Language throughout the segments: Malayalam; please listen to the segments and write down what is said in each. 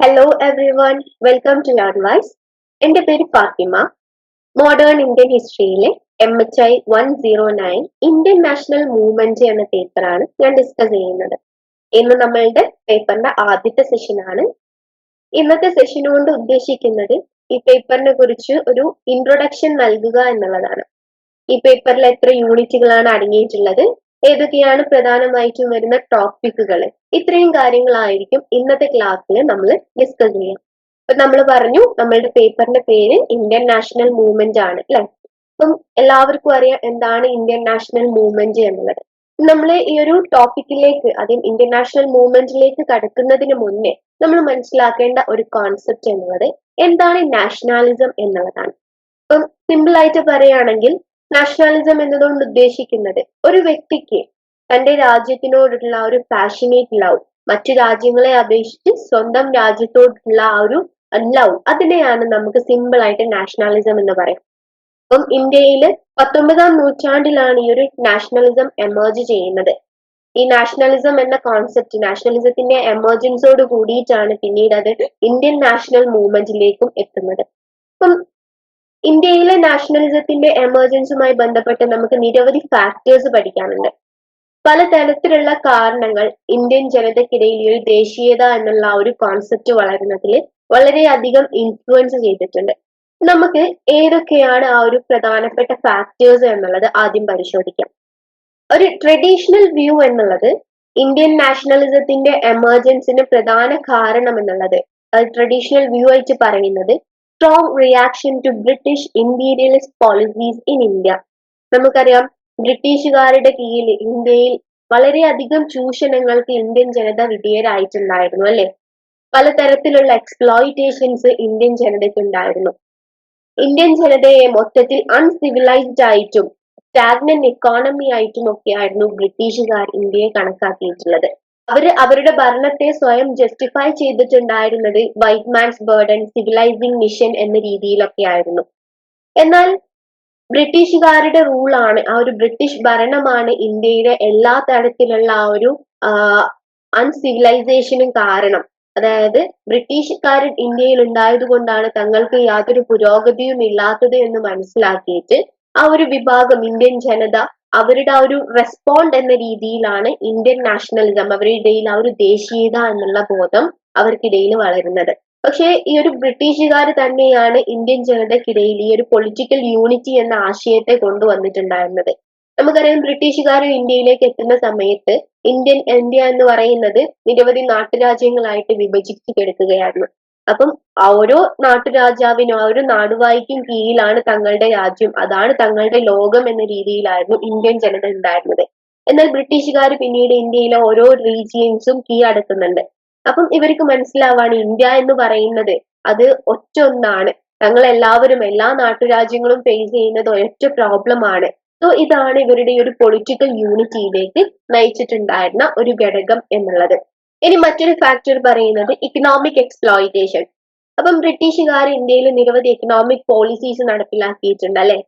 Hello everyone welcome to advise എന്റെ പേര് Fathima. Modern Indian ഹിസ്റ്ററിയിലെ M H I one zero nine Indian national movement എന്ന പേപ്പറാണ് ഞാൻ ഡിസ്കസ് ചെയ്യുന്നത്. ഇന്ന് നമ്മളുടെ പേപ്പറിന്റെ ആദ്യത്തെ സെഷനാണ് ഇന്നത്തെ സെഷൻ കൊണ്ട് ഉദ്ദേശിക്കുന്നത് ഈ പേപ്പറിനെ കുറിച്ച് ഒരു ഇൻട്രൊഡക്ഷൻ നൽകുക എന്നുള്ളതാണ്. ഈ പേപ്പറിൽ എത്ര യൂണിറ്റുകളാണ് അടങ്ങിയിട്ടുള്ളത്? ഏതൊക്കെയാണ് പ്രധാനമായിട്ടും വരുന്ന ടോപ്പിക്കുകൾ ഇത്രയും കാര്യങ്ങളായിരിക്കും ഇന്നത്തെ ക്ലാസ്സിൽ നമ്മൾ ഡിസ്കസ് ചെയ്യാം. അപ്പൊ നമ്മൾ പറഞ്ഞു നമ്മളുടെ പേപ്പറിന്റെ പേര് ഇന്ത്യൻ നാഷണൽ മൂവ്മെന്റ് ആണ് അല്ലെ? അപ്പം എല്ലാവർക്കും അറിയാം എന്താണ് ഇന്ത്യൻ നാഷണൽ മൂവ്മെന്റ് എന്നുള്ളത്. നമ്മൾ ഈ ഒരു ടോപ്പിക്കിലേക്ക് ആദ്യം ഇന്ത്യൻ നാഷണൽ മൂവ്മെന്റിലേക്ക് കടക്കുന്നതിന് മുന്നേ നമ്മൾ മനസ്സിലാക്കേണ്ട ഒരു കോൺസെപ്റ്റ് എന്നുള്ളത് എന്താണ് നാഷണാലിസം എന്നുള്ളതാണ്. ഇപ്പം സിമ്പിൾ ആയിട്ട് പറയുകയാണെങ്കിൽ നാഷണാലിസം എന്നതുകൊണ്ട് ഉദ്ദേശിക്കുന്നത് ഒരു വ്യക്തിക്ക് തന്റെ രാജ്യത്തിനോടുള്ള ഒരു പാഷനേറ്റ് ലവ് മറ്റു രാജ്യങ്ങളെ അപേക്ഷിച്ച് സ്വന്തം രാജ്യത്തോടുള്ള ആ ഒരു ലവ് അതിനെയാണ് നമുക്ക് സിമ്പിൾ ആയിട്ട് നാഷണാലിസം എന്ന് പറയാം. അപ്പം ഇന്ത്യയിൽ പത്തൊമ്പതാം നൂറ്റാണ്ടിലാണ് ഈ ഒരു നാഷണലിസം എമേർജ് ചെയ്യുന്നത്. ഈ നാഷണലിസം എന്ന കോൺസെപ്റ്റ് നാഷണലിസത്തിന്റെ എമർജൻസോട് കൂടിയിട്ടാണ് പിന്നീട് അത് ഇന്ത്യൻ നാഷണൽ മൂവ്മെന്റിലേക്കും എത്തുന്നത്. അപ്പം ഇന്ത്യയിലെ നാഷണലിസത്തിന്റെ എമർജൻസുമായി ബന്ധപ്പെട്ട് നമുക്ക് നിരവധി ഫാക്ടേഴ്സ് പഠിക്കാനുണ്ട്. പലതരത്തിലുള്ള കാരണങ്ങൾ ഇന്ത്യൻ ജനതയ്ക്കിടയിൽ ഈ ഒരു ദേശീയത എന്നുള്ള ആ ഒരു കോൺസെപ്റ്റ് വളരുന്നതിൽ വളരെയധികം ഇൻഫ്ലുവൻസ് ചെയ്തിട്ടുണ്ട്. നമുക്ക് ഏതൊക്കെയാണ് ആ ഒരു പ്രധാനപ്പെട്ട ഫാക്ടേഴ്സ് എന്നുള്ളത് ആദ്യം പരിശോധിക്കാം. ഒരു ട്രഡീഷണൽ വ്യൂ എന്നുള്ളത് ഇന്ത്യൻ നാഷണലിസത്തിന്റെ എമർജൻസിന് പ്രധാന കാരണം എന്നുള്ളത് ട്രഡീഷണൽ വ്യൂ ആയിട്ട് പറയുന്നത് strong reaction to British imperialist policies in India നമുക്കറിയാം ബ്രിട്ടീഷുകാരുടെ കീഴിൽ ഇന്ത്യയിൽ വളരെയധികം ചൂഷണങ്ങൾക്ക് ഇന്ത്യൻ ജനത വിധേയരായിട്ടുണ്ടായിരുന്നു അല്ലെ? പലതരത്തിലുള്ള എക്സ്പ്ലോയിറ്റേഷൻസ് ഇന്ത്യൻ ജനതയ്ക്ക് ഉണ്ടായിരുന്നു. ഇന്ത്യൻ ജനതയെ മൊത്തത്തിൽ അൺസിവിലൈസ്ഡ് ആയിട്ടും സ്റ്റാഗ്നന്റ് എക്കോണമി ആയിട്ടും ഒക്കെ ആയിരുന്നു ബ്രിട്ടീഷുകാർ ഇന്ത്യയെ കണക്കാക്കിയിട്ടുള്ളത്. അവർ അവരുടെ ഭരണത്തെ സ്വയം ജസ്റ്റിഫൈ ചെയ്തിട്ടുണ്ടായിരുന്നത് white man's burden civilising mission എന്ന രീതിയിലൊക്കെ ആയിരുന്നു എന്നാൽ ബ്രിട്ടീഷുകാരുടെ റൂളാണ് ആ ഒരു ബ്രിട്ടീഷ് ഭരണമാണ് ഇന്ത്യയുടെ എല്ലാ തരത്തിലുള്ള ആ ഒരു അൺസിവിലൈസേഷനും കാരണം. അതായത് ബ്രിട്ടീഷുകാർ ഇന്ത്യയിൽ ഉണ്ടായത് കൊണ്ടാണ് തങ്ങൾക്ക് യാതൊരു പുരോഗതിയും ഇല്ലാത്തത് എന്ന് മനസ്സിലാക്കിയിട്ട് ആ ഒരു വിഭാഗം ഇന്ത്യൻ ജനത അവരുടെ ആ ഒരു റെസ്പോണ്ട് എന്ന രീതിയിലാണ് ഇന്ത്യൻ നാഷണലിസം അവരുടെ ഇടയിൽ ആ ഒരു ദേശീയത എന്നുള്ള ബോധം അവർക്കിടയിൽ വളരുന്നത്. പക്ഷേ ഈ ഒരു ബ്രിട്ടീഷുകാർ തന്നെയാണ് ഇന്ത്യൻ ജനതയ്ക്കിടയിൽ ഈ ഒരു പൊളിറ്റിക്കൽ യൂണിറ്റി എന്ന ആശയത്തെ കൊണ്ടുവന്നിട്ടുണ്ടായിരുന്നത്. നമുക്കറിയാം ബ്രിട്ടീഷുകാർ ഇന്ത്യയിലേക്ക് എത്തുന്ന സമയത്ത് ഇന്ത്യൻ ഇന്ത്യ എന്ന് പറയുന്നത് നിരവധി നാട്ടുരാജ്യങ്ങളായിട്ട് വിഭജിച്ചു കിടക്കുകയായിരുന്നു. അപ്പം ഓരോ നാട്ടുരാജാവിനും ഒരു നാടുവായിക്കും കീഴിലാണ് തങ്ങളുടെ രാജ്യം. അതാണ് തങ്ങളുടെ ലോകം എന്ന രീതിയിലായിരുന്നു ഇന്ത്യൻ ജനത ഉണ്ടായിരുന്നത്. എന്നാൽ ബ്രിട്ടീഷുകാർ പിന്നീട് ഇന്ത്യയിലെ ഓരോ റീജിയൻസും കീഴടക്കുന്നുണ്ട് അപ്പം ഇവർക്ക് മനസ്സിലാവാണ് ഇന്ത്യ എന്ന് പറയുന്നത് അത് ഒറ്റ ഒന്നാണ് തങ്ങൾ എല്ലാവരും എല്ലാ നാട്ടുരാജ്യങ്ങളും ഫേസ് ചെയ്യുന്നത് ഒറ്റ പ്രോബ്ലം ആണ്. സോ ഇതാണ് ഇവരുടെ ഒരു പൊളിറ്റിക്കൽ യൂണിറ്റിയിലേക്ക് നയിച്ചിട്ടുണ്ടായിരുന്ന ഒരു ഘടകം എന്നുള്ളത്. ഇനി മറ്റൊരു ഫാക്ടർ പറയുന്നത് ഇക്കണോമിക് എക്സ്പ്ലോയിറ്റേഷൻ അപ്പം ബ്രിട്ടീഷുകാർ ഇന്ത്യയിൽ നിരവധി എക്കണോമിക് പോളിസീസ് നടപ്പിലാക്കിയിട്ടുണ്ട് അല്ലെ?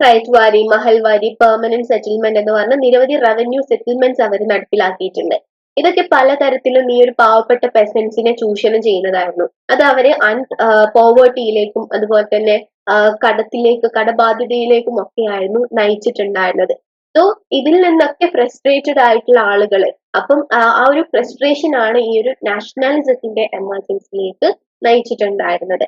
സൈറ്റ്വാരി മഹൽവാരി മഹൽ പെർമനന്റ് സെറ്റിൽമെന്റ് എന്ന് പറഞ്ഞ നിരവധി റവന്യൂ സെറ്റിൽമെന്റ്സ് അവർ നടപ്പിലാക്കിയിട്ടുണ്ട്. ഇതൊക്കെ പലതരത്തിലും ഈ ഒരു പാവപ്പെട്ട പെസൻസിനെ ചൂഷണം ചെയ്യുന്നതായിരുന്നു. അത് അവരെ അൺ പോവേർട്ടിയിലേക്കും അതുപോലെ തന്നെ കടത്തിലേക്ക് കടബാധ്യതയിലേക്കും ഒക്കെ ആയിരുന്നു നയിച്ചിട്ടുണ്ടായിരുന്നത്. സോ ഇതിൽ നിന്നൊക്കെ ഫ്രസ്ട്രേറ്റഡ് ആയിട്ടുള്ള ആളുകൾ അപ്പം ആ ഒരു ഫ്രസ്ട്രേഷൻ ആണ് ഈ ഒരു നാഷണാലിസത്തിന്റെ എമർജൻസിയിലേക്ക് നയിച്ചിട്ടുണ്ടായിരുന്നത്.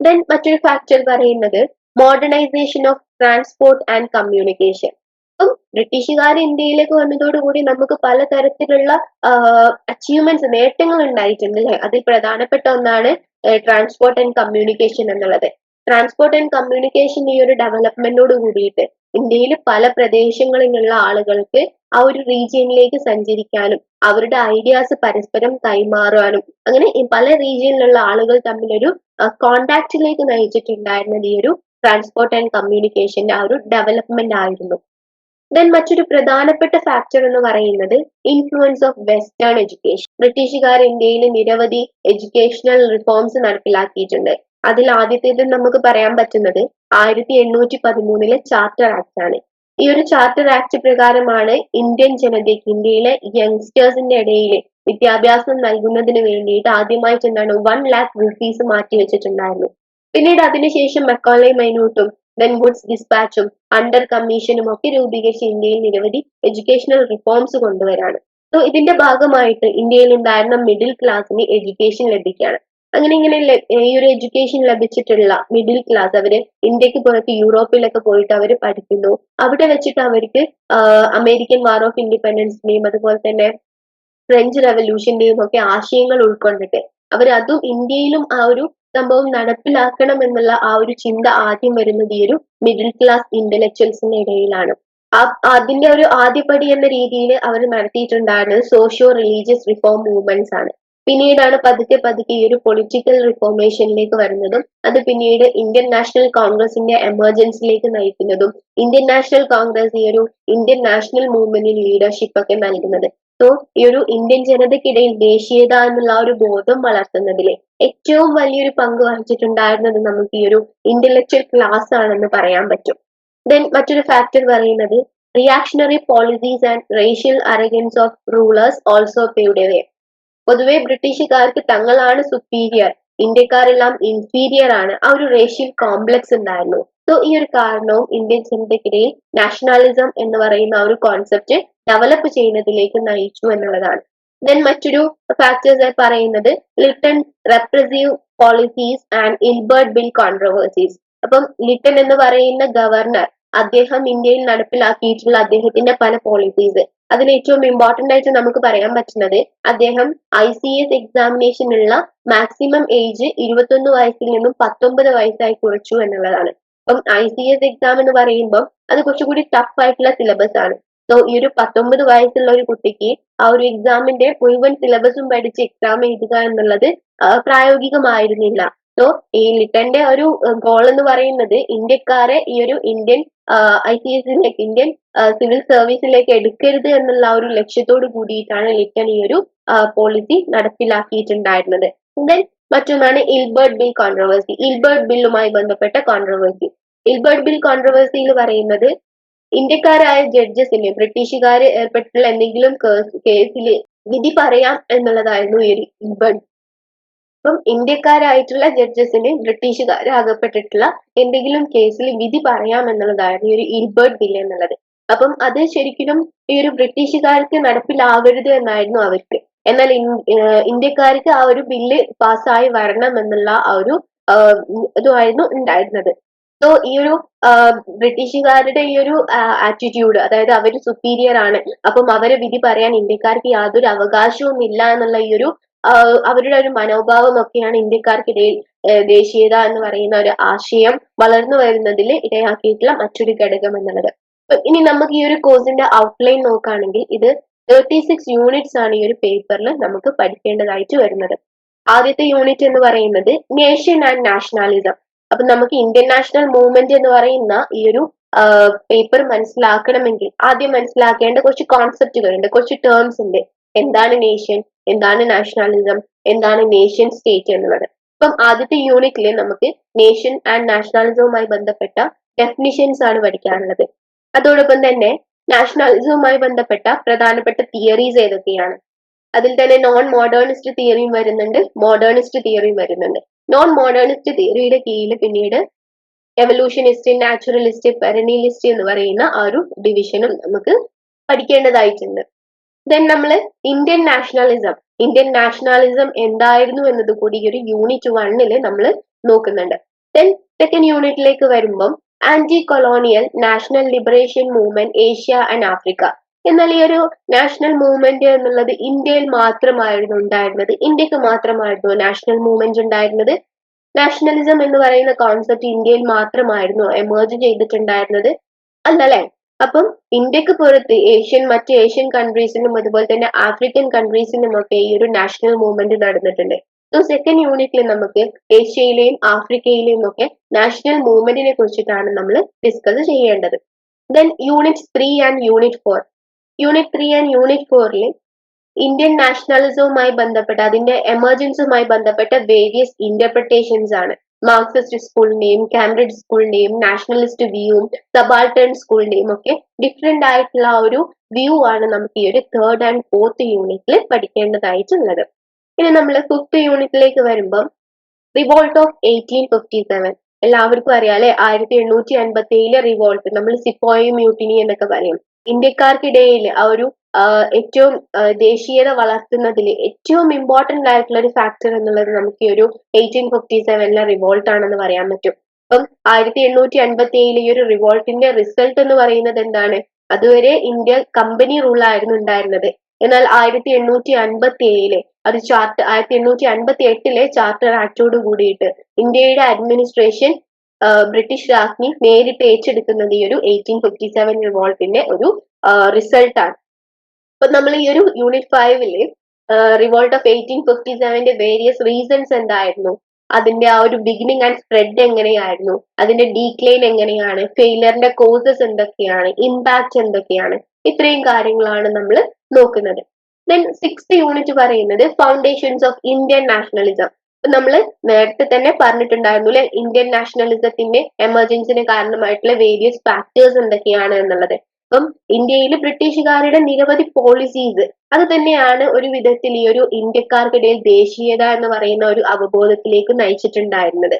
ദെൻ മറ്റൊരു ഫാക്ടർ പറയുന്നത് modernisation of transport and communication അപ്പം ബ്രിട്ടീഷുകാർ ഇന്ത്യയിലേക്ക് വന്നതോടുകൂടി നമുക്ക് പലതരത്തിലുള്ള അച്ചീവ്മെന്റ്സ് നേട്ടങ്ങൾ ഉണ്ടായിട്ടുണ്ട് അല്ലെ? അതിൽ പ്രധാനപ്പെട്ട ഒന്നാണ് ട്രാൻസ്പോർട്ട് ആൻഡ് കമ്മ്യൂണിക്കേഷൻ എന്നുള്ളത്. ട്രാൻസ്പോർട്ട് ആൻഡ് കമ്മ്യൂണിക്കേഷൻ ഈ ഒരു ഡെവലപ്മെന്റോട് കൂടിയിട്ട് ഇന്ത്യയിൽ പല പ്രദേശങ്ങളിലുള്ള ആളുകൾക്ക് ആ ഒരു റീജിയനിലേക്ക് സഞ്ചരിക്കാനും അവരുടെ ഐഡിയാസ് പരസ്പരം കൈമാറാനും അങ്ങനെ പല റീജിയനിലുള്ള ആളുകൾ തമ്മിലൊരു കോണ്ടാക്റ്റിലേക്ക് നയിച്ചിട്ടുണ്ടായിരുന്നത് ഈ ഒരു ട്രാൻസ്പോർട്ട് ആൻഡ് കമ്മ്യൂണിക്കേഷന്റെ ആ ഒരു ഡെവലപ്മെന്റ് ആയിരുന്നു. ദെൻ മറ്റൊരു പ്രധാനപ്പെട്ട ഫാക്ടർ എന്ന് പറയുന്നത് ഇൻഫ്ലുവൻസ് ഓഫ് വെസ്റ്റേൺ എഡ്യൂക്കേഷൻ ബ്രിട്ടീഷുകാർ ഇന്ത്യയിൽ നിരവധി എഡ്യൂക്കേഷണൽ റിഫോംസ് നടപ്പിലാക്കിയിട്ടുണ്ട്. അതിൽ ആദ്യത്തേത് നമുക്ക് പറയാൻ പറ്റുന്നത് ആയിരത്തി എണ്ണൂറ്റി പതിമൂന്നിലെ ചാർട്ടർ ആക്ട് ആണ്. ഈ ഒരു ചാർട്ടർ ആക്ട് പ്രകാരമാണ് ഇന്ത്യൻ ജനതയ്ക്ക് ഇന്ത്യയിലെ യങ്സ്റ്റേഴ്സിന്റെ ഇടയിൽ വിദ്യാഭ്യാസം നൽകുന്നതിന് വേണ്ടിയിട്ട് ആദ്യമായിട്ട് എന്താണ് വൺ ലാക്ക് റുപ്പീസ് മാറ്റി വെച്ചിട്ടുണ്ടായിരുന്നു. പിന്നീട് അതിനുശേഷം മെക്കോളെ മൈനൂട്ടും ദെൻ വുഡ്സ് ഡിസ്പാച്ചും അണ്ടർ കമ്മീഷനും ഒക്കെ രൂപീകരിച്ച് ഇന്ത്യയിൽ നിരവധി എഡ്യൂക്കേഷണൽ റിഫോംസ് കൊണ്ടുവരാണ്. സോ ഇതിന്റെ ഭാഗമായിട്ട് ഇന്ത്യയിൽ ഉണ്ടായിരുന്ന മിഡിൽ ക്ലാസ്സിന് എഡ്യൂക്കേഷൻ ലഭിക്കുകയാണ്. അങ്ങനെ ഇങ്ങനെ ഈ ഒരു എഡ്യൂക്കേഷൻ ലഭിച്ചിട്ടുള്ള മിഡിൽ ക്ലാസ് അവർ ഇന്ത്യയ്ക്ക് പുറത്ത് യൂറോപ്പിലൊക്കെ പോയിട്ട് അവർ പഠിക്കുന്നു. അവിടെ വെച്ചിട്ട് അവർക്ക് അമേരിക്കൻ വാർ ഓഫ് ഇൻഡിപെൻഡൻസിന്റെയും അതുപോലെ തന്നെ ഫ്രഞ്ച് റെവല്യൂഷന്റെയും ഒക്കെ ആശയങ്ങൾ ഉൾക്കൊണ്ടിട്ട് അവർ അതും ഇന്ത്യയിലും ആ ഒരു സംഭവം നടപ്പിലാക്കണം എന്നുള്ള ആ ഒരു ചിന്ത ആദ്യം വരുന്നത് ഈ ഒരു മിഡിൽ ക്ലാസ് ഇന്റലക്ച്വൽസിന്റെ ഇടയിലാണ്. അതിന്റെ ഒരു ആദ്യപടി എന്ന രീതിയിൽ അവർ നടത്തിയിട്ടുണ്ടായിരുന്നത് സോഷ്യോ റിലീജിയസ് റിഫോം മൂവ്മെന്റ്സ് ആണ്. പിന്നീടാണ് പതുക്കെ പതുക്കെ ഈ ഒരു പൊളിറ്റിക്കൽ റിഫോർമേഷനിലേക്ക് വരുന്നതും അത് പിന്നീട് ഇന്ത്യൻ നാഷണൽ കോൺഗ്രസിന്റെ എമർജൻസിലേക്ക് നയിക്കുന്നതും ഇന്ത്യൻ നാഷണൽ കോൺഗ്രസ് ഈ ഒരു ഇന്ത്യൻ നാഷണൽ മൂവ്മെന്റിന് ലീഡർഷിപ്പ് ഒക്കെ നൽകുന്നത്. സോ ഈ ഒരു ഇന്ത്യൻ ജനതയ്ക്കിടയിൽ ദേശീയത എന്നുള്ള ഒരു ബോധം വളർത്തുന്നതിൽ ഏറ്റവും വലിയൊരു പങ്ക് വഹിച്ചിട്ടുണ്ടായിരുന്നത് നമുക്ക് ഈ ഒരു ഇന്റലക്ച്വൽ ക്ലാസ് ആണെന്ന് പറയാൻ പറ്റും. ദെൻ മറ്റൊരു ഫാക്ടർ പറയുന്നത് reactionary policies and racial arrogance of rulers also പേയുടെ way പൊതുവെ ബ്രിട്ടീഷുകാർക്ക് തങ്ങളാണ് സുപ്പീരിയർ ഇന്ത്യക്കാരെല്ലാം ഇൻഫീരിയർ ആണ്. ആ ഒരു റേഷ്യൽ കോംപ്ലക്സ് ഉണ്ടായിരുന്നു. സോ ഈ ഒരു കാരണവും ഇന്ത്യൻ ജനതയ്ക്കിടയിൽ നാഷണാലിസം എന്ന് പറയുന്ന ആ ഒരു കോൺസെപ്റ്റ് ഡെവലപ്പ് ചെയ്യുന്നതിലേക്ക് നയിച്ചു എന്നുള്ളതാണ്. ദെൻ മറ്റൊരു ഫാക്ടേഴ്സ് പറയുന്നത് Lytton repressive policies and Ilbert bill controversies അപ്പം ലിറ്റൺ എന്ന് പറയുന്ന ഗവർണർ അദ്ദേഹം ഇന്ത്യയിൽ നടപ്പിലാക്കിയിട്ടുള്ള അദ്ദേഹത്തിന്റെ പല പോളിസീസ് അതിൽ ഏറ്റവും ഇമ്പോർട്ടന്റ് ആയിട്ട് നമുക്ക് പറയാൻ പറ്റുന്നത് അദ്ദേഹം ഐ സി എസ് എക്സാമിനേഷനുള്ള മാക്സിമം ഏജ് ഇരുപത്തൊന്ന് വയസ്സിൽ നിന്നും പത്തൊമ്പത് വയസ്സായി കുറച്ചു എന്നുള്ളതാണ്. അപ്പം ഐ സി എസ് എക്സാം എന്ന് പറയുമ്പോൾ അത് കുറച്ചുകൂടി ടഫ് ആയിട്ടുള്ള സിലബസ് ആണ്. സോ ഈ ഒരു പത്തൊമ്പത് വയസ്സുള്ള ഒരു കുട്ടിക്ക് ആ ഒരു എക്സാമിന്റെ മുഴുവൻ സിലബസും പഠിച്ച് എക്സാം എഴുതുക എന്നുള്ളത് പ്രായോഗികമായിരുന്നില്ല. സോ ഈ ലിട്ടന്റെ ഒരു ഗോൾ എന്ന് പറയുന്നത് ഇന്ത്യക്കാരെ ഈ ഒരു ഇന്ത്യൻ ഐ സി എസിലേക്ക് ഇന്ത്യൻ സിവിൽ സർവീസിലേക്ക് എടുക്കരുത് എന്നുള്ള ഒരു ലക്ഷ്യത്തോട് കൂടിയിട്ടാണ് ലിറ്റൺ ഈ ഒരു പോളിസി നടപ്പിലാക്കിയിട്ടുണ്ടായിരുന്നത്. ദെൻ മറ്റൊന്നാണ് ഇൽബർട്ട് ബിൽ കോൺട്രവേഴ്സി ഇൽബർട്ട് ബില്ലുമായി ബന്ധപ്പെട്ട കോൺട്രവേഴ്സി ഇൽബർട്ട് ബിൽ കോൺട്രവേഴ്സി എന്ന് പറയുന്നത് ഇന്ത്യക്കാരായ ജഡ്ജസിന് ബ്രിട്ടീഷുകാർ ഏർപ്പെട്ടിട്ടുള്ള എന്തെങ്കിലും കേസിൽ വിധി പറയാം എന്നുള്ളതായിരുന്നു ഈ ഇൽബർട്ട് അപ്പം ഇന്ത്യക്കാരായിട്ടുള്ള ജഡ്ജസിന് ബ്രിട്ടീഷുകാർ അകപ്പെട്ടിട്ടുള്ള എന്തെങ്കിലും കേസിൽ വിധി പറയാമെന്നുള്ളതായിരുന്നു ഈ ഒരു ഇൽബർട്ട് ബില്ല് എന്നുള്ളത്. അപ്പം അത് ശരിക്കും ഈ ഒരു ബ്രിട്ടീഷുകാർക്ക് നടപ്പിലാവരുത് എന്നായിരുന്നു അവർക്ക്. എന്നാൽ ഇന്ത്യക്കാർക്ക് ആ ഒരു ബില്ല് പാസ്സായി വരണം എന്നുള്ള ആ ഒരു ഇതുമായിരുന്നു ഉണ്ടായിരുന്നത്. സോ ഈ ഒരു ബ്രിട്ടീഷുകാരുടെ ഈ ഒരു ആറ്റിറ്റ്യൂഡ് അതായത് അവർ സുപ്പീരിയർ ആണ്. അപ്പം അവരെ വിധി പറയാൻ ഇന്ത്യക്കാർക്ക് യാതൊരു അവകാശവും ഇല്ല എന്നുള്ള ഈ ഒരു അവരുടെ ഒരു മനോഭാവം ഒക്കെയാണ് ഇന്ത്യക്കാർക്കിടയിൽ ദേശീയത എന്ന് പറയുന്ന ഒരു ആശയം വളർന്നു വരുന്നതിൽ ഇടയാക്കിയിട്ടുള്ള മറ്റൊരു ഘടകം എന്നുള്ളത്. ഇനി നമുക്ക് ഈ ഒരു കോഴ്സിന്റെ ഔട്ട്ലൈൻ നോക്കുകയാണെങ്കിൽ ഇത് തേർട്ടി സിക്സ് യൂണിറ്റ്സ് ആണ് ഈ ഒരു പേപ്പറിൽ നമുക്ക് പഠിക്കേണ്ടതായിട്ട് വരുന്നത്. ആദ്യത്തെ യൂണിറ്റ് എന്ന് പറയുന്നത് നേഷൻ ആൻഡ് നാഷണാലിസം അപ്പൊ നമുക്ക് ഇന്ത്യൻ നാഷണൽ മൂവ്മെന്റ് എന്ന് പറയുന്ന ഈ ഒരു പേപ്പർ മനസ്സിലാക്കണമെങ്കിൽ ആദ്യം മനസ്സിലാക്കേണ്ട കുറച്ച് കോൺസെപ്റ്റുകൾ ഉണ്ട് കുറച്ച് ടേംസ് ഉണ്ട്. എന്താണ് നേഷൻ എന്താണ് നാഷണാലിസം എന്താണ് നേഷൻ സ്റ്റേറ്റ് എന്നുള്ളത്? ഇപ്പം ആദ്യത്തെ യൂണിറ്റിൽ നമുക്ക് നേഷൻ ആൻഡ് നാഷണാലിസവുമായി ബന്ധപ്പെട്ട ഡെഫിനിഷൻസ് ആണ് പഠിക്കാനുള്ളത്. അതോടൊപ്പം തന്നെ നാഷണാലിസവുമായി ബന്ധപ്പെട്ട പ്രധാനപ്പെട്ട തിയറീസ് ഏതൊക്കെയാണ്? അതിൽ തന്നെ നോൺ മോഡേണിസ്റ്റ് തിയറിയും വരുന്നുണ്ട് മോഡേണിസ്റ്റ് തിയറിയും വരുന്നുണ്ട്. നോൺ മോഡേണിസ്റ്റ് തിയറിയുടെ കീഴിൽ പിന്നീട് എവല്യൂഷനിസ്റ്റ് നാച്ചുറലിസ്റ്റ് പെരനിലിസ്റ്റ് എന്ന് പറയുന്ന ആ ഒരു ഡിവിഷനും നമുക്ക് പഠിക്കേണ്ടതായിട്ടുണ്ട്. ദെൻ നമ്മൾ ഇന്ത്യൻ നാഷണലിസം ഇന്ത്യൻ നാഷണലിസം എന്തായിരുന്നു എന്നത് കൂടി ഈ ഒരു യൂണിറ്റ് വണ്ണിൽ നമ്മൾ നോക്കുന്നുണ്ട്. ദെൻ സെക്കൻഡ് യൂണിറ്റിലേക്ക് വരുമ്പം anti colonial national liberation movement Asia and Africa എന്നാൽ ഈ ഒരു നാഷണൽ മൂവ്മെന്റ് എന്നുള്ളത് ഇന്ത്യയിൽ മാത്രമായിരുന്നു ഉണ്ടായിരുന്നത്. ഇന്ത്യയ്ക്ക് മാത്രമായിരുന്നു നാഷണൽ മൂവ്മെന്റ് ഉണ്ടായിരുന്നത്. നാഷണലിസം എന്ന് പറയുന്ന കോൺസെപ്റ്റ് ഇന്ത്യയിൽ മാത്രമായിരുന്നു എമേർജ് ചെയ്തിട്ടുണ്ടായിരുന്നത്. അല്ലല്ലേ? അപ്പം ഇന്ത്യയ്ക്ക് പുറത്ത് ഏഷ്യൻ മറ്റ് ഏഷ്യൻ കൺട്രീസിനും അതുപോലെ തന്നെ ആഫ്രിക്കൻ കൺട്രീസിനും ഒക്കെ ഈ ഒരു നാഷണൽ മൂവ്മെന്റ് നടന്നിട്ടുണ്ട്. സോ സെക്കൻഡ് യൂണിറ്റിൽ നമുക്ക് ഏഷ്യയിലെയും ആഫ്രിക്കയിലെയും ഒക്കെ നാഷണൽ മൂവ്മെന്റിനെ കുറിച്ചിട്ടാണ് നമ്മൾ ഡിസ്കസ് ചെയ്യേണ്ടത്. Then unit three and unit four unit three and unit ഫോറിൽ ഇന്ത്യൻ നാഷണലിസവുമായി ബന്ധപ്പെട്ട അതിന്റെ എമർജൻസുമായി ബന്ധപ്പെട്ട വേരിയസ് ഇന്റർപ്രിട്ടേഷൻസ് ആണ്. മാർക്സിസ്റ്റ് സ്കൂളിന്റെയും കാംബ്രിഡ്ജ് സ്കൂളിന്റെയും നാഷണലിസ്റ്റ് വ്യൂവും സബാൾട്ടേൺ സ്കൂളിന്റെയും ഒക്കെ ഡിഫറെന്റ് ആയിട്ടുള്ള ഒരു വ്യൂ ആണ് നമുക്ക് ഈ ഒരു തേർഡ് ആൻഡ് ഫോർത്ത് യൂണിറ്റിൽ പഠിക്കേണ്ടതായിട്ടുള്ളത്. ഇനി നമ്മൾ ഫിഫ്ത്ത് യൂണിറ്റിലേക്ക് വരുമ്പം revolt of eighteen fifty seven എല്ലാവർക്കും അറിയാം അല്ലെ ആയിരത്തി എണ്ണൂറ്റി അൻപത്തി ഏഴിലെ റിവോൾട്ട് നമ്മൾ സിപ്പോയി മ്യൂട്ടിനി എന്നൊക്കെ പറയും. ഇന്ത്യക്കാർക്കിടയിൽ ആ ഒരു ഏറ്റവും ദേശീയത വളർത്തുന്നതിൽ ഏറ്റവും ഇമ്പോർട്ടന്റ് ആയിട്ടുള്ള ഒരു ഫാക്ടർ എന്നുള്ളത് നമുക്ക് ഈ ഒരു എയ്റ്റീൻ ഫിഫ്റ്റി സെവനിലെ റിവോൾട്ട് ആണെന്ന് പറയാൻ പറ്റും. അപ്പം ആയിരത്തി എണ്ണൂറ്റി അൻപത്തി ഏഴിൽ ഈ ഒരു റിവോൾട്ടിന്റെ റിസൾട്ട് എന്ന് പറയുന്നത് എന്താണ്? അതുവരെ ഇന്ത്യ കമ്പനി റൂൾ ആയിരുന്നു ഉണ്ടായിരുന്നത്. എന്നാൽ ആയിരത്തി എണ്ണൂറ്റി അൻപത്തി ഏഴിലെ അത് ചാർട്ട് ആയിരത്തി എണ്ണൂറ്റി അൻപത്തി എട്ടിലെ ചാർട്ടർ ആക്ടോട് കൂടിയിട്ട് ഇന്ത്യയുടെ അഡ്മിനിസ്ട്രേഷൻ ബ്രിട്ടീഷ് രാജ്ഞി നേരിട്ട് ഏറ്റെടുക്കുന്നത് ഈ ഒരു എയ്റ്റീൻ ഫിഫ്റ്റി സെവൻ റിവോൾട്ടിന്റെ ഒരു റിസൾട്ടാണ് അപ്പൊ നമ്മൾ ഈ ഒരു യൂണിറ്റ് ഫൈവിൽ റിവോൾട്ട് ഓഫ് എയ്റ്റീൻ ഫിഫ്റ്റി സെവന്റെ വേരിയസ് റീസൺസ് എന്തായിരുന്നു? അതിന്റെ ആ ഒരു ബിഗിനിങ് ആൻഡ് സ്പ്രെഡ് എങ്ങനെയായിരുന്നു? അതിന്റെ ഡീക്ലൈൻ എങ്ങനെയാണ്? ഫെയിലറിന്റെ കോസസ് എന്തൊക്കെയാണ്? ഇമ്പാക്ട് എന്തൊക്കെയാണ്? ഇത്രയും കാര്യങ്ങളാണ് നമ്മൾ നോക്കുന്നത്. ദെൻ സിക്സ് യൂണിറ്റ് പറയുന്നത് ഫൗണ്ടേഷൻസ് ഓഫ് ഇന്ത്യൻ നാഷണലിസം നമ്മൾ നേരത്തെ തന്നെ പറഞ്ഞിട്ടുണ്ടായിരുന്നു അല്ലെ? ഇന്ത്യൻ നാഷണലിസത്തിന്റെ എമർജൻസിന് കാരണമായിട്ടുള്ള വേരിയസ് ഫാക്ടേഴ്സ് എന്തൊക്കെയാണ് എന്നുള്ളത്. അപ്പം ഇന്ത്യയിൽ ബ്രിട്ടീഷുകാരുടെ നിരവധി പോളിസീസ് അത് തന്നെയാണ് ഒരു വിധത്തിൽ ഈ ഒരു ഇന്ത്യക്കാർക്കിടയിൽ ദേശീയത എന്ന് പറയുന്ന ഒരു അവബോധത്തിലേക്ക് നയിച്ചിട്ടുണ്ടായിരുന്നത്.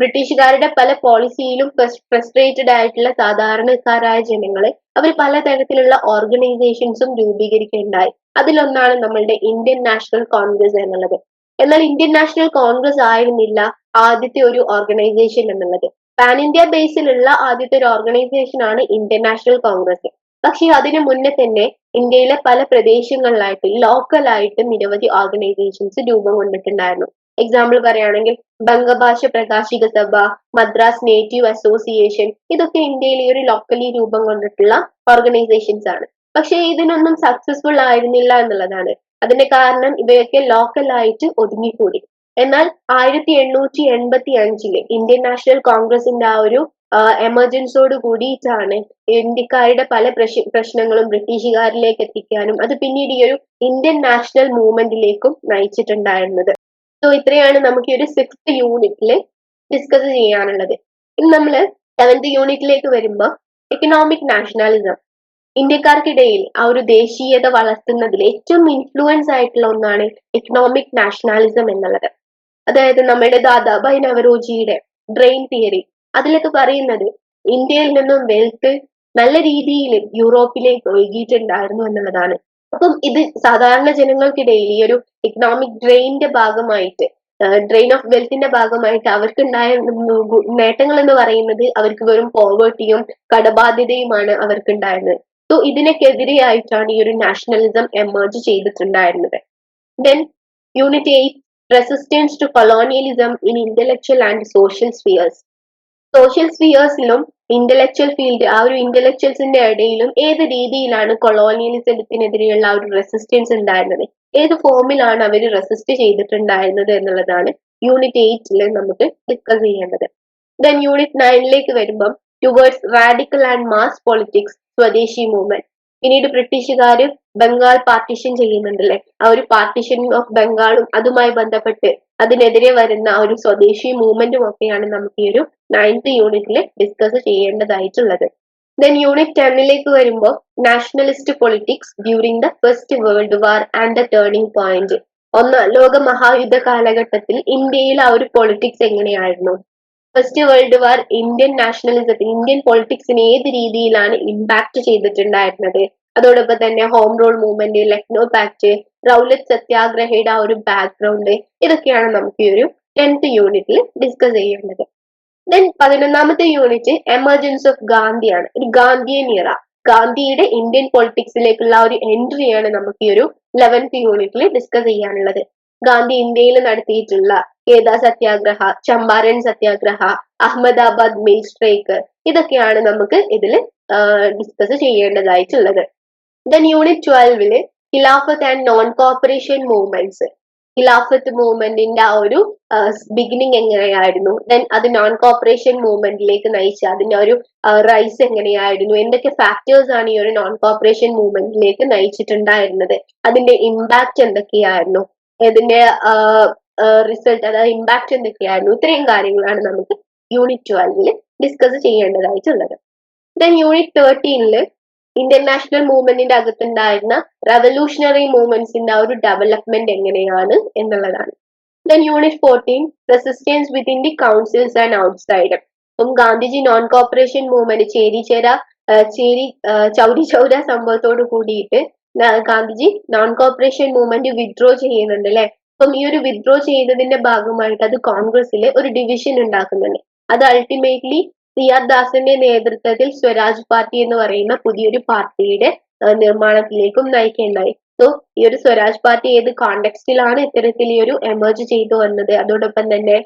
ബ്രിട്ടീഷുകാരുടെ പല പോളിസിയിലും ഫ്രസ്ട്രേറ്റഡ് ആയിട്ടുള്ള സാധാരണക്കാരായ ജനങ്ങളെ അവർ പലതരത്തിലുള്ള ഓർഗനൈസേഷൻസും രൂപീകരിക്കുകയുണ്ടായി. അതിലൊന്നാണ് നമ്മളുടെ ഇന്ത്യൻ നാഷണൽ കോൺഗ്രസ് എന്നുള്ളത്. എന്നാൽ ഇന്ത്യൻ നാഷണൽ കോൺഗ്രസ് ആയിരുന്നില്ല ആദ്യത്തെ ഒരു ഓർഗനൈസേഷൻ എന്നുള്ളത്. പാൻ ഇന്ത്യ ബേസിലുള്ള ആദ്യത്തെ ഒരു ഓർഗനൈസേഷൻ ആണ് ഇന്ത്യൻ നാഷണൽ കോൺഗ്രസ് പക്ഷെ അതിനു മുന്നേ തന്നെ ഇന്ത്യയിലെ പല പ്രദേശങ്ങളിലായിട്ട് ലോക്കലായിട്ട് നിരവധി ഓർഗനൈസേഷൻസ് രൂപം കൊണ്ടിട്ടുണ്ടായിരുന്നു. എക്സാമ്പിൾ പറയുകയാണെങ്കിൽ ബംഗഭാഷ പ്രകാശിക സഭ മദ്രാസ് നേറ്റീവ് അസോസിയേഷൻ ഇതൊക്കെ ഇന്ത്യയിൽ ഈ ഒരു ലോക്കലി രൂപം കൊണ്ടിട്ടുള്ള ഓർഗനൈസേഷൻസ് ആണ്. പക്ഷെ ഇതിനൊന്നും സക്സസ്ഫുൾ ആയിരുന്നില്ല എന്നുള്ളതാണ്. അതിന്റെ കാരണം ഇവയൊക്കെ ലോക്കലായിട്ട് ഒതുങ്ങിക്കൂടി. എന്നാൽ ആയിരത്തി എണ്ണൂറ്റി എൺപത്തി അഞ്ചിൽ ഇന്ത്യൻ നാഷണൽ കോൺഗ്രസിന്റെ ആ ഒരു എമർജൻസിയോട് കൂടിയിട്ടാണ് ഇന്ത്യക്കാരുടെ പല പ്രശ് പ്രശ്നങ്ങളും ബ്രിട്ടീഷുകാരിലേക്ക് എത്തിക്കാനും അത് പിന്നീട് ഈ ഒരു ഇന്ത്യൻ നാഷണൽ മൂവ്മെന്റിലേക്കും നയിച്ചിട്ടുണ്ടായിരുന്നത്. സോ ഇത്രയാണ് നമുക്ക് ഈ ഒരു സിക്സ്ത് യൂണിറ്റിൽ ഡിസ്കസ് ചെയ്യാനുള്ളത്. ഇനി നമ്മൾ സെവൻത് യൂണിറ്റിലേക്ക് വരുമ്പോൾ എക്കണോമിക് നാഷണലിസം ഇന്ത്യക്കാർക്കിടയിൽ ആ ഒരു ദേശീയത വളർത്തുന്നതിൽ ഏറ്റവും ഇൻഫ്ലുവൻസ് ആയിട്ടുള്ള ഒന്നാണ് എക്കണോമിക് നാഷണലിസം എന്നുള്ളത്. അതായത് നമ്മുടെ ദാദാഭായ് നവറോജിയുടെ ഡ്രെയിൻ തിയറി അതിലൊക്കെ പറയുന്നത് ഇന്ത്യയിൽ നിന്നും വെൽത്ത് നല്ല രീതിയിൽ യൂറോപ്പിലേക്ക് ഒഴുകിയിട്ടുണ്ടായിരുന്നു എന്നുള്ളതാണ്. അപ്പം ഇത് സാധാരണ ജനങ്ങൾക്കിടയിൽ ഈ ഒരു ഇക്കണോമിക് ഡ്രെയിനിന്റെ ഭാഗമായിട്ട് ഡ്രെയിൻ ഓഫ് വെൽത്തിന്റെ ഭാഗമായിട്ട് അവർക്കുണ്ടായ നേട്ടങ്ങൾ എന്ന് പറയുന്നത് അവർക്ക് വെറും പോവേർട്ടിയും കടബാധ്യതയുമാണ് അവർക്കുണ്ടായിരുന്നത്. സോ ഇതിനൊക്കെതിരെയായിട്ടാണ് ഈ ഒരു നാഷണലിസം എമേർജ് ചെയ്തിട്ടുണ്ടായിരുന്നത്. Then unit eight resistance to colonialism in intellectual and social spheres social സ്പിയേഴ്സിലും intellectual field ആ ഒരു ഇന്റലക്ച്വൽസിന്റെ ഇടയിലും ഏത് രീതിയിലാണ് കൊളോണിയലിസത്തിനെതിരെയുള്ള ആ ഒരു റെസിസ്റ്റൻസ് ഉണ്ടായിരുന്നത്? ഏത് ഫോമിലാണ് അവർ റെസിസ്റ്റ് ചെയ്തിട്ടുണ്ടായിരുന്നത് എന്നുള്ളതാണ് യൂണിറ്റ് എയ്റ്റിൽ നമുക്ക് ഡിസ്കസ് ചെയ്യേണ്ടത്. ദെൻ യൂണിറ്റ് നയനിലേക്ക് വരുമ്പം towards radical and mass politics swadeshi movement പിന്നീട് ബ്രിട്ടീഷുകാർ ബംഗാൾ പാർട്ടിഷൻ ചെയ്യുന്നുണ്ടല്ലേ? ആ ഒരു പാർട്ടിഷൻ ഓഫ് ബംഗാളും അതുമായി ബന്ധപ്പെട്ട് അതിനെതിരെ വരുന്ന ഒരു സ്വദേശി മൂവ്മെന്റും ഒക്കെയാണ് നമുക്ക് ഈ ഒരു നയൻത് യൂണിറ്റിൽ ഡിസ്കസ് ചെയ്യേണ്ടതായിട്ടുള്ളത്. ദെൻ യൂണിറ്റ് ടെന്നിലേക്ക് വരുമ്പോൾ nationalist politics during the first world war and the turning point ഒന്ന് ലോക മഹായുദ്ധ കാലഘട്ടത്തിൽ ഇന്ത്യയിൽ ആ ഒരു പൊളിറ്റിക്സ് എങ്ങനെയായിരുന്നു? ഫസ്റ്റ് വേൾഡ് വാർ ഇന്ത്യൻ നാഷണലിസത്തിൽ ഇന്ത്യൻ പൊളിറ്റിക്സിന് ഏത് രീതിയിലാണ് ഇമ്പാക്ട് ചെയ്തിട്ടുണ്ടായിരുന്നത്? അതോടൊപ്പം തന്നെ home rule movement Lucknow pact Rowlatt സത്യാഗ്രഹയുടെ ആ ഒരു ബാക്ക്ഗ്രൗണ്ട് ഇതൊക്കെയാണ് നമുക്ക് ഈ ഒരു ടെൻത്ത് യൂണിറ്റിൽ ഡിസ്കസ് ചെയ്യേണ്ടത്. ദെൻ പതിനൊന്നാമത്തെ യൂണിറ്റ് എമർജൻസ് ഓഫ് ഗാന്ധിയാണ് ഒരു ഗാന്ധിയൻ ഇറ ഗാന്ധിയുടെ ഇന്ത്യൻ പൊളിറ്റിക്സിലേക്കുള്ള ഒരു എൻട്രിയാണ് നമുക്ക് ഈ ഒരു ലെവൻത്ത് യൂണിറ്റിൽ ഡിസ്കസ് ചെയ്യാനുള്ളത്. ഗാന്ധി ഇന്ത്യയിൽ നടത്തിയിട്ടുള്ള കേദ സത്യാഗ്രഹ ചമ്പാരൻ സത്യാഗ്രഹ അഹമ്മദാബാദ് മിൽ സ്ട്രൈക്ക് ഇതൊക്കെയാണ് നമുക്ക് ഇതിൽ ഡിസ്കസ് ചെയ്യേണ്ടതായിട്ടുള്ളത്. Then unit ട്വൽവിൽ Khilafat and non cooperation movements Khilafat മൂവ്മെന്റിന്റെ ആ ഒരു ബിഗിനിങ് എങ്ങനെയായിരുന്നു? ദെൻ അത് നോൺ കോപ്പറേഷൻ മൂവ്മെന്റിലേക്ക് നയിച്ച അതിന്റെ ഒരു റൈസ് എങ്ങനെയായിരുന്നു? എന്തൊക്കെ ഫാക്ടേഴ്സ് ആണ് ഈ ഒരു നോൺ കോപ്പറേഷൻ മൂവ്മെന്റിലേക്ക് നയിച്ചിട്ടുണ്ടായിരുന്നത്? അതിന്റെ ഇമ്പാക്ട് എന്തൊക്കെയായിരുന്നു? ഇതിന്റെ റിസൾട്ട് അതായത് ഇമ്പാക്ട് എന്തൊക്കെയായിരുന്നു? ഇത്രയും കാര്യങ്ങളാണ് നമുക്ക് യൂണിറ്റ് ട്വൽവിൽ ഡിസ്കസ് ചെയ്യേണ്ടതായിട്ടുള്ളത്. ദെൻ യൂണിറ്റ് തേർട്ടീനിൽ ഇന്ത്യൻ നാഷണൽ മൂവ്മെന്റിന്റെ അകത്തുണ്ടായിരുന്ന റവല്യൂഷണറി മൂവ്മെന്റ്സിന്റെ ആ ഒരു ഡെവലപ്മെന്റ് എങ്ങനെയാണ് എന്നുള്ളതാണ്. Then unit fourteen resistance within the councils and outside അപ്പം ഗാന്ധിജി നോൺ കോപ്പറേഷൻ മൂവ്മെന്റ് ചേരി ചേര ചേരി ചൗരി സംഭവത്തോട് കൂടിയിട്ട് Gandhiji non cooperation movement withdraw ചെയ്യുന്നുണ്ട് അല്ലെ? അപ്പം ഈ ഒരു വിഡ്രോ ചെയ്യുന്നതിന്റെ ഭാഗമായിട്ട് അത് കോൺഗ്രസിൽ ഒരു ഡിവിഷൻ ഉണ്ടാക്കുന്നുണ്ട്. അത് അൾട്ടിമേറ്റ്ലി ആർ ദാസിന്റെ നേതൃത്വത്തിൽ സ്വരാജ് പാർട്ടി എന്ന് പറയുന്ന പുതിയൊരു പാർട്ടിയുടെ നിർമ്മാണത്തിലേക്കും നയിക്കേണ്ടായി സോ ഈ ഒരു സ്വരാജ് പാർട്ടി ഏത് കോണ്ടെക്സ്റ്റിലാണ് ഇത്തരത്തിൽ ഈ ഒരു എമർജ് ചെയ്തു വന്നത്? അതോടൊപ്പം തന്നെ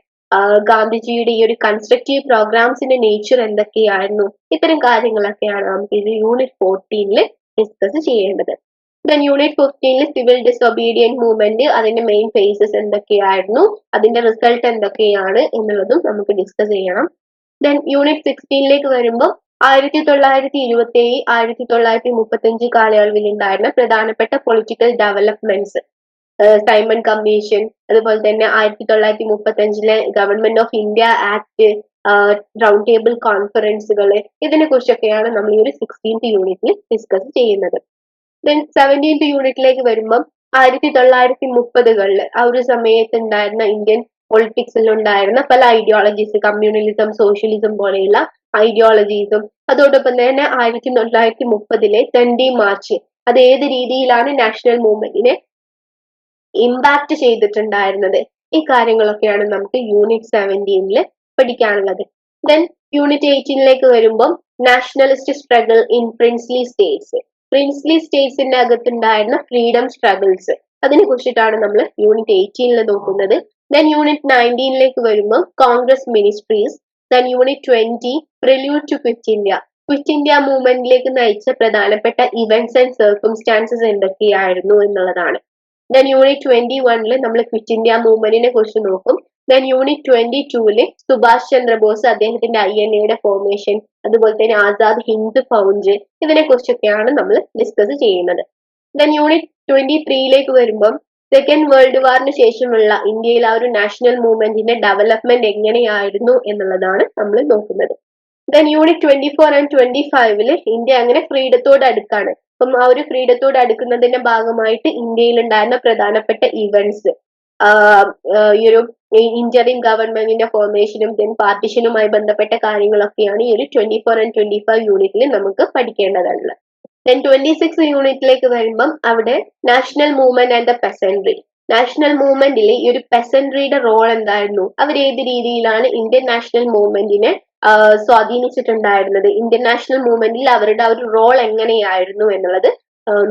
ഗാന്ധിജിയുടെ ഈ ഒരു കൺസ്ട്രക്റ്റീവ് പ്രോഗ്രാംസിന്റെ നേച്ചർ എന്തൊക്കെയായിരുന്നു? ഇത്തരം കാര്യങ്ങളൊക്കെയാണ് നമുക്ക് ഇത് യൂണിറ്റ് ഫോർട്ടീനിൽ ഡിസ്കസ് ചെയ്യേണ്ടത്. ദെൻ യൂണിറ്റ് ഫിഫ്റ്റീനിൽ സിവിൽ ഡിസൊബീഡിയന്റ് മൂവ്മെന്റ് അതിന്റെ മെയിൻ ഫേസസ് എന്തൊക്കെയായിരുന്നു? അതിന്റെ റിസൾട്ട് എന്തൊക്കെയാണ് എന്നുള്ളതും നമുക്ക് ഡിസ്കസ് ചെയ്യണം. ദെൻ യൂണിറ്റ് സിക്സ്റ്റീനിലേക്ക് വരുമ്പോൾ ആയിരത്തി തൊള്ളായിരത്തി ഇരുപത്തി ഏഴ് ആയിരത്തി തൊള്ളായിരത്തി മുപ്പത്തഞ്ച് കാലയളവിൽ ഉണ്ടായിരുന്ന പ്രധാനപ്പെട്ട പൊളിറ്റിക്കൽ ഡെവലപ്മെന്റ്സ് സൈമൺ കമ്മീഷൻ അതുപോലെ തന്നെ ആയിരത്തി തൊള്ളായിരത്തി മുപ്പത്തഞ്ചിലെ government of India act round table കോൺഫറൻസുകൾ ഇതിനെ കുറിച്ചൊക്കെയാണ് നമ്മൾ ഈ ഒരു സിക്സ്റ്റീൻത് യൂണിറ്റിൽ ഡിസ്കസ് ചെയ്യുന്നത്. ദെൻ സെവന്റീൻത് യൂണിറ്റിലേക്ക് വരുമ്പം ആയിരത്തി തൊള്ളായിരത്തി മുപ്പതുകളിൽ ആ ഒരു സമയത്ത് ഉണ്ടായിരുന്ന ഇന്ത്യൻ പൊളിറ്റിക്സിൽ ഉണ്ടായിരുന്ന പല ഐഡിയോളജീസ് കമ്മ്യൂണലിസം സോഷ്യലിസം പോലെയുള്ള ഐഡിയോളജീസും അതോടൊപ്പം തന്നെ ആയിരത്തി തൊള്ളായിരത്തി മുപ്പതിലെ ട്വന്റി മാർച്ച് അത് ഏത് രീതിയിലാണ് നാഷണൽ മൂവ്മെന്റിനെ ഇമ്പാക്ട് ചെയ്തിട്ടുണ്ടായിരുന്നത്? ഈ കാര്യങ്ങളൊക്കെയാണ് നമുക്ക് യൂണിറ്റ് സെവന്റീനിൽ പഠിക്കാനുള്ളത്. ദെൻ യൂണിറ്റ് എയ്റ്റീനിലേക്ക് വരുമ്പം nationalist struggle in princely states princely സ്റ്റേറ്റ്സിന്റെ അകത്തുണ്ടായിരുന്ന ഫ്രീഡം സ്ട്രഗിൾസ് അതിനെ കുറിച്ചിട്ടാണ് നമ്മൾ യൂണിറ്റ് എയ്റ്റീനിൽ നോക്കുന്നത്. ദെൻ യൂണിറ്റ് നയന്റീനിലേക്ക് വരുമ്പോൾ Congress ministries then unit twenty prelude to quit India quit India മൂവ്മെന്റിലേക്ക് നയിച്ച പ്രധാനപ്പെട്ട ഇവന്റ്സ് ആൻഡ് സർക്കംസ്റ്റാൻസസ് എന്തൊക്കെയായിരുന്നു എന്നുള്ളതാണ്. ദെൻ യൂണിറ്റ് ട്വന്റി വണ്ണിൽ നമ്മൾ ക്വിറ്റ് ഇന്ത്യ മൂവ്മെന്റിനെ കുറിച്ച് നോക്കും. ദെൻ യൂണിറ്റ് ട്വന്റി ടൂവിൽ സുഭാഷ് ചന്ദ്രബോസ് അദ്ദേഹത്തിന്റെ ഐ എൻ എയുടെ ഫോർമേഷൻ അതുപോലെ തന്നെ ആസാദ് ഹിന്ദ് ഫൗണ്ട് ഇതിനെ കുറിച്ചൊക്കെയാണ് നമ്മൾ ഡിസ്കസ് ചെയ്യുന്നത്. ദെൻ യൂണിറ്റ് ട്വന്റി ത്രീയിലേക്ക് വരുമ്പം സെക്കൻഡ് വേൾഡ് വാറിന് ശേഷമുള്ള ഇന്ത്യയിൽ ആ ഒരു നാഷണൽ മൂവ്മെന്റിന്റെ ഡെവലപ്മെന്റ് എങ്ങനെയായിരുന്നു എന്നുള്ളതാണ് നമ്മൾ നോക്കുന്നത്. Then unit twenty four and twenty ഫൈവിൽ ഇന്ത്യ അങ്ങനെ ഫ്രീഡത്തോട് അടുക്കാണ്. അപ്പം ആ ഒരു ഫ്രീഡത്തോട് അടുക്കുന്നതിന്റെ ഭാഗമായിട്ട് ഇന്ത്യയിൽ ഉണ്ടായിരുന്ന പ്രധാനപ്പെട്ട ഇവന്റ്സ് ഈ ഒരു ഇന്ത്യൻ ഗവൺമെന്റിന്റെ ഫോർമേഷനും ദെൻ പാർട്ടിഷനുമായി ബന്ധപ്പെട്ട കാര്യങ്ങളൊക്കെയാണ് ഈ ഒരു twenty four and twenty five യൂണിറ്റിൽ നമുക്ക് പഠിക്കേണ്ടതുള്ളത്. ദെൻ ട്വന്റി സിക്സ് യൂണിറ്റിലേക്ക് വരുമ്പം അവിടെ national movement and the peasantry national മൂവ്മെന്റിൽ ഈ ഒരു പെസൻട്രിയുടെ റോൾ എന്തായിരുന്നു? അവർ ഏത് രീതിയിലാണ് ഇന്ത്യൻ നാഷണൽ മൂവ്മെന്റിനെ സ്വാധീനിച്ചിട്ടുണ്ടായിരുന്നത്? ഇന്ത്യൻ നാഷണൽ മൂവ്മെന്റിൽ അവരുടെ ഒരു റോൾ എങ്ങനെയായിരുന്നു എന്നുള്ളത്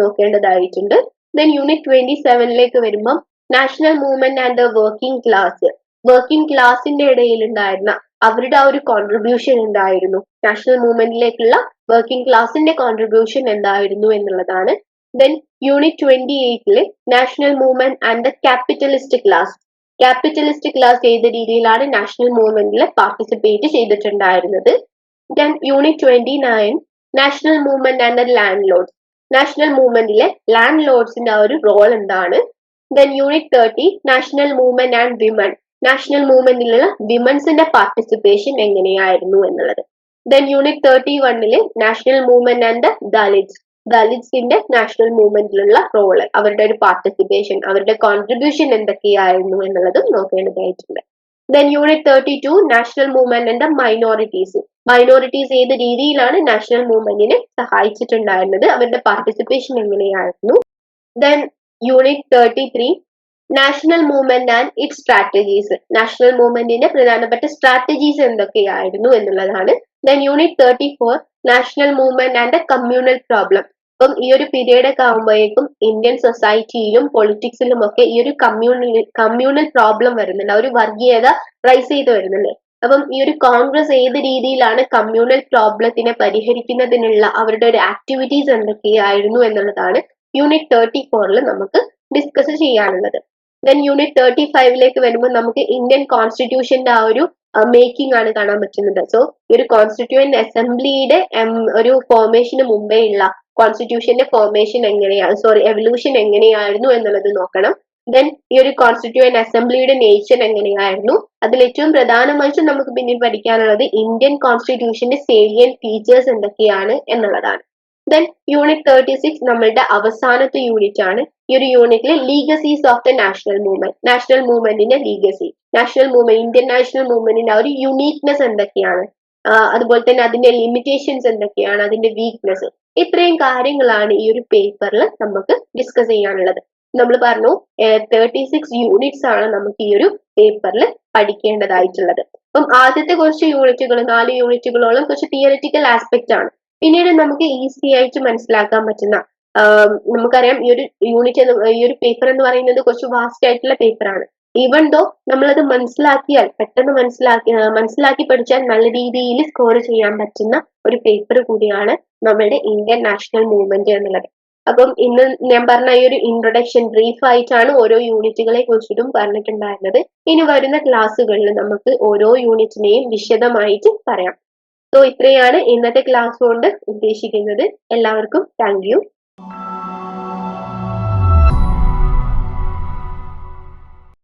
നോക്കേണ്ടതായിട്ടുണ്ട്. ദെൻ യൂണിറ്റ് ട്വന്റി സെവനിലേക്ക് വരുമ്പം national movement and the working class working ക്ലാസിന്റെ ഇടയിൽ ഉണ്ടായിരുന്ന അവരുടെ ആ ഒരു കോൺട്രിബ്യൂഷൻ എന്തായിരുന്നു? നാഷണൽ മൂവ്മെന്റിലേക്കുള്ള വർക്കിംഗ് ക്ലാസിന്റെ കോൺട്രിബ്യൂഷൻ എന്തായിരുന്നു എന്നുള്ളതാണ്. Then unit twenty എയ്റ്റിൽ national movement and the capitalist class capitalist class ഏത് രീതിയിലാണ് നാഷണൽ മൂവ്മെന്റിൽ പാർട്ടിസിപ്പേറ്റ് ചെയ്തിട്ടുണ്ടായിരുന്നത്? Then unit twenty nine national movement and the landlords national മൂവ്മെന്റിലെ land ലോഡ്സിന്റെ ആ ഒരു റോൾ എന്താണ്? Then unit thirty national movement and women national മൂവ്മെന്റിലുള്ള വിമൻസിന്റെ പാർട്ടിസിപ്പേഷൻ എങ്ങനെയായിരുന്നു എന്നുള്ളത്. ദെൻ യൂണിറ്റ് തേർട്ടി വണ്ണിൽ നാഷണൽ മൂവ്മെന്റ് ആൻഡ് ദലിത്സ് ദലിറ്റ്സിന്റെ നാഷണൽ മൂവ്മെന്റിലുള്ള റോൾ അവരുടെ ഒരു പാർട്ടിസിപ്പേഷൻ അവരുടെ കോൺട്രിബ്യൂഷൻ എന്തൊക്കെയായിരുന്നു എന്നുള്ളതും നോക്കേണ്ടതായിട്ടുണ്ട്. Then unit thirty two national movement and minorities minorities ഏത് രീതിയിലാണ് നാഷണൽ മൂവ്മെന്റിനെ സഹായിച്ചിട്ടുണ്ടായിരുന്നത്? അവരുടെ പാർട്ടിസിപ്പേഷൻ എങ്ങനെയായിരുന്നു? Then unit thirty three national movement and it strategies national മൂവ്മെന്റിന്റെ പ്രധാനപ്പെട്ട സ്ട്രാറ്റജീസ് എന്തൊക്കെയായിരുന്നു എന്നുള്ളതാണ്. Then unit thirty four national movement and communal problem അപ്പം ഈ ഒരു പീരീഡ് ഒക്കെ ആകുമ്പോഴേക്കും ഇന്ത്യൻ സൊസൈറ്റിയിലും പൊളിറ്റിക്സിലും ഒക്കെ ഈ ഒരു കമ്മ്യൂണൽ കമ്മ്യൂണൽ പ്രോബ്ലം വരുന്നുണ്ട്. ആ ഒരു വർഗീയത റൈസ് ചെയ്ത് വരുന്നുണ്ട്. അപ്പം ഈ ഒരു കോൺഗ്രസ് ഏത് രീതിയിലാണ് കമ്മ്യൂണൽ പ്രോബ്ലത്തിനെ പരിഹരിക്കുന്നതിനുള്ള അവരുടെ ഒരു ആക്ടിവിറ്റീസ് എന്തൊക്കെയായിരുന്നു എന്നുള്ളതാണ് യൂണിറ്റ് തേർട്ടി ഫോറിൽ നമുക്ക് ഡിസ്കസ് ചെയ്യാനുള്ളത്. ദെൻ യൂണിറ്റ് തേർട്ടി ഫൈവിലേക്ക് വരുമ്പോൾ നമുക്ക് ഇന്ത്യൻ കോൺസ്റ്റിറ്റ്യൂഷന്റെ ആ ഒരു മേക്കിംഗ് ആണ് കാണാൻ പറ്റുന്നത്. സോ ഈ ഒരു കോൺസ്റ്റിറ്റ്യൂവന്റ് അസംബ്ലിയുടെ ഒരു ഫോർമേഷന് മുമ്പേ ഉള്ള കോൺസ്റ്റിറ്റ്യൂഷന്റെ ഫോർമേഷൻ എങ്ങനെയാണ് സോറി എവല്യൂഷൻ എങ്ങനെയായിരുന്നു എന്നുള്ളത് നോക്കണം. ദെൻ ഈ ഒരു കോൺസ്റ്റിറ്റ്യൂവന്റ് അസംബ്ലിയുടെ നേച്ചർ എങ്ങനെയായിരുന്നു? അതിൽ ഏറ്റവും പ്രധാനമായിട്ടും നമുക്ക് പിന്നീട് പഠിക്കാനുള്ളത് ഇന്ത്യൻ കോൺസ്റ്റിറ്റ്യൂഷന്റെ സേലിയൻ ഫീച്ചേഴ്സ് എന്തൊക്കെയാണ് എന്നുള്ളതാണ്. ദെൻ യൂണിറ്റ് തേർട്ടി സിക്സ് നമ്മളുടെ അവസാനത്തെ യൂണിറ്റ് ആണ്. ഈ ഒരു യൂണിറ്റിൽ legacies of the national movement national മൂവ്മെന്റിന്റെ legacy national movement Indian national മൂവ്മെന്റിന്റെ ആ ഒരു യുണീക്നെസ് എന്തൊക്കെയാണ്? അതുപോലെ തന്നെ അതിന്റെ ലിമിറ്റേഷൻസ് എന്തൊക്കെയാണ്? അതിന്റെ വീക്ക്നെസ് ഇത്രയും കാര്യങ്ങളാണ് ഈ ഒരു പേപ്പറിൽ നമുക്ക് ഡിസ്കസ് ചെയ്യാനുള്ളത്. നമ്മൾ പറഞ്ഞു തേർട്ടി സിക്സ് യൂണിറ്റ്സ് ആണ് നമുക്ക് ഈ ഒരു പേപ്പറിൽ പഠിക്കേണ്ടതായിട്ടുള്ളത്. അപ്പം ആദ്യത്തെ കുറച്ച് യൂണിറ്റുകൾ നാല് യൂണിറ്റുകളോളം കുറച്ച് തിയറിറ്റിക്കൽ ആസ്പെക്ട് ആണ്. പിന്നീട് നമുക്ക് ഈസി ആയിട്ട് മനസ്സിലാക്കാൻ പറ്റുന്ന നമുക്കറിയാം ഈ ഒരു യൂണിറ്റ് എന്ന് ഈ ഒരു പേപ്പർ എന്ന് പറയുന്നത് കുറച്ച് വാസ്റ്റ് ആയിട്ടുള്ള പേപ്പറാണ് ഈവൻ ദോ നമ്മളത് മനസ്സിലാക്കിയാൽ പെട്ടെന്ന് മനസ്സിലാക്കി മനസ്സിലാക്കി പഠിച്ചാൽ നല്ല രീതിയിൽ സ്കോർ ചെയ്യാൻ പറ്റുന്ന ഒരു പേപ്പർ കൂടിയാണ് നമ്മുടെ ഇന്ത്യൻ നാഷണൽ മൂവ്മെന്റ് എന്നുള്ളത്. അപ്പം ഇന്ന് ഞാൻ പറഞ്ഞ ഈ ഒരു ഇൻട്രൊഡക്ഷൻ ബ്രീഫ് ആയിട്ടാണ് ഓരോ യൂണിറ്റുകളെ കുറിച്ചിട്ടും പറഞ്ഞിട്ടുണ്ടായിരുന്നത്. ഇനി വരുന്ന ക്ലാസ്സുകളിൽ നമുക്ക് ഓരോ യൂണിറ്റിനെയും വിശദമായിട്ട് പറയാം. സോ ഇത്രയാണ് ഇന്നത്തെ ക്ലാസ് കൊണ്ട് ഉദ്ദേശിക്കുന്നത്. എല്ലാവർക്കും താങ്ക്